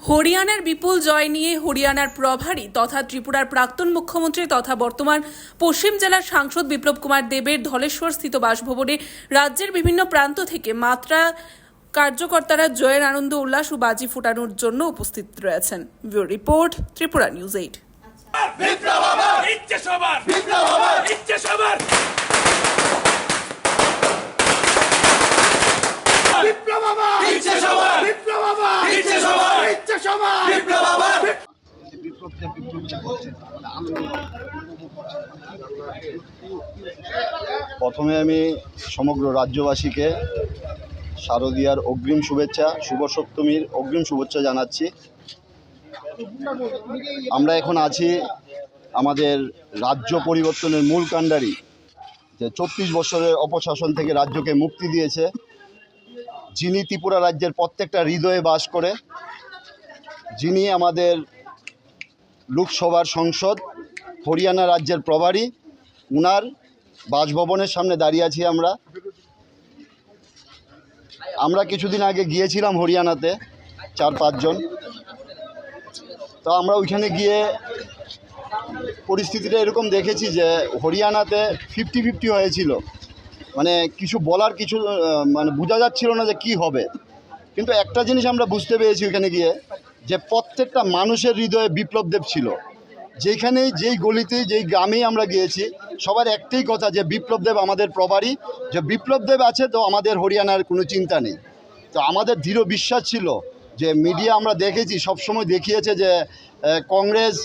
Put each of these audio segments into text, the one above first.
হরিয়ানার বিপুল জয় নিয়ে হরিয়ানার প্রভারী তথা ত্রিপুরার প্রাক্তন মুখ্যমন্ত্রী তথা বর্তমান পশ্চিম জেলার সাংসদ বিপ্লব কুমার দেবের ধলেশ্বর স্থিত বাসভবনে রাজ্যের বিভিন্ন প্রান্ত থেকে মাত্রা কার্যকর্তারা জয়ের আনন্দ উল্লাস ও বাজি ফুটানোর জন্য উপস্থিত রয়েছেন। Bureau report Tripura news eight. Biplab সবার! বিপ্লব সবার বিপ্লব আবার ইচ্ছে সবার বিপ্লব আবার ইচ্ছে প্রথমে আমি সমগ্র রাজ্যবাসীকে শারদীয়ার অগ্রিম শুভেচ্ছা শুভ সপ্তমীর অগ্রিম শুভেচ্ছা জানাচ্ছি। আমরা এখন আছি আমাদের রাজ্য পরিবর্তনের মূল কাণ্ডারি যে চব্বিশ বছরের অপশাসন থেকে রাজ্যকে মুক্তি দিয়েছে। যিনি ত্রিপুরা রাজ্যের প্রত্যেকটা হৃদয়ে বাস করে যিনি আমাদের লোকসভার সংসদ, হরিয়ানা রাজ্যের প্রভারী, উনার বাসভবনের সামনে দাঁড়িয়ে আছি আমরা। আমরা কিছুদিন আগে গিয়েছিলাম হরিয়ানাতে, চার পাঁচজন। তো আমরা ওইখানে গিয়ে পরিস্থিতিটা এরকম দেখেছি যে হরিয়ানাতে ফিফটি ফিফটি হয়েছিল। মানে কিছু বলার কিছু মানে বোঝা যাচ্ছিল না যে কি হবে। কিন্তু একটা জিনিস আমরা বুঝতে পেরেছি ওইখানে গিয়ে যে প্রত্যেকটা মানুষের হৃদয়ে বিপ্লব দেব ছিল। যেখানেই, যেই গলিতে যেই গ্রামেই আমরা গিয়েছি, সবার একটাই কথা যে বিপ্লব দেব আমাদের প্রবারী যে বিপ্লব দেব আছে তো আমাদের হরিয়ানার কোনো চিন্তা নেই। তো আমাদের দৃঢ় বিশ্বাস ছিল যে মিডিয়া আমরা দেখেছি, সবসময় দেখিয়েছে যে কংগ্রেস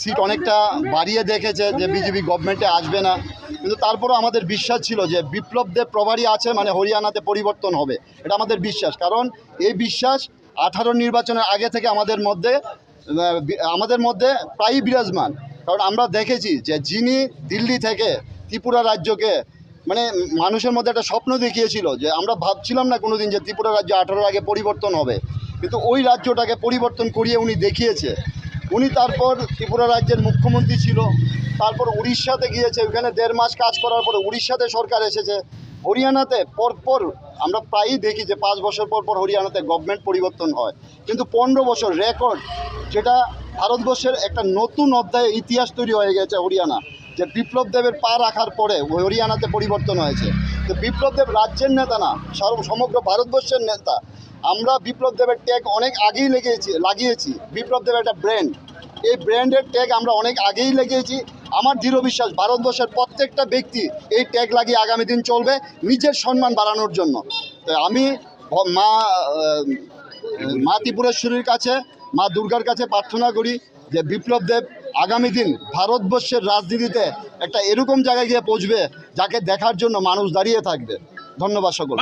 সিট অনেকটা বাড়িয়ে দেখেছে যে বিজেপি গভর্নমেন্টে আসবে না। কিন্তু তারপরও আমাদের বিশ্বাস ছিল যে বিপ্লব দেব প্রভারী আছে মানে হরিয়ানাতে পরিবর্তন হবে। এটা আমাদের বিশ্বাস। কারণ এই বিশ্বাস আঠারো নির্বাচনের আগে থেকে আমাদের মধ্যে আমাদের মধ্যে প্রায়ই বিরাজমান। কারণ আমরা দেখেছি যে যিনি দিল্লি থেকে ত্রিপুরা রাজ্যকে মানে মানুষের মধ্যে একটা স্বপ্ন দেখিয়েছিল যে আমরা ভাবছিলাম না কোনোদিন যে ত্রিপুরা রাজ্য আঠারোর আগে পরিবর্তন হবে। কিন্তু ওই রাজ্যটাকে পরিবর্তন করিয়ে উনি দেখিয়েছে। উনি তারপর ত্রিপুরা রাজ্যের মুখ্যমন্ত্রী ছিল, তারপর উড়িষ্যাতে গিয়েছে, ওখানে দেড় মাস কাজ করার পরে উড়িষ্যাতে সরকার এসেছে। হরিয়ানাতে পরপর আমরা প্রায়ই দেখি যে পাঁচ বছর পর পর হরিয়ানাতে গভর্নমেন্ট পরিবর্তন হয়। কিন্তু পনেরো বছর রেকর্ড যেটা ভারতবর্ষের একটা নতুন অধ্যায়ে ইতিহাস তৈরি হয়ে গেছে হরিয়ানা, যে বিপ্লব দেবের পা রাখার পরে হরিয়ানাতে পরিবর্তন হয়েছে। তো বিপ্লব দেব রাজ্যের নেতা না, সার- সমগ্র ভারতবর্ষের নেতা। আমরা বিপ্লব দেবের ট্যাগ অনেক আগেই লেগেছি লাগিয়েছি। বিপ্লব দেবের একটা ব্র্যান্ড এই ব্র্যান্ডের ট্যাগ আমরা অনেক আগেই লাগিয়েছি আমার দৃঢ় বিশ্বাস, ভারতবর্ষের প্রত্যেকটা ব্যক্তি এই ট্যাগ লাগিয়ে আগামী দিন চলবে নিজের সম্মান বাড়ানোর জন্য। আমি মা মা ত্রিপুরেশ্বরীর কাছে, মা দুর্গার কাছে প্রার্থনা করি যে বিপ্লব দেব আগামী দিন ভারতবর্ষের রাজনীতিতে একটা এরকম জায়গায় গিয়ে পৌঁছবে যাকে দেখার জন্য মানুষ দাঁড়িয়ে থাকবে। ধন্যবাদ সকল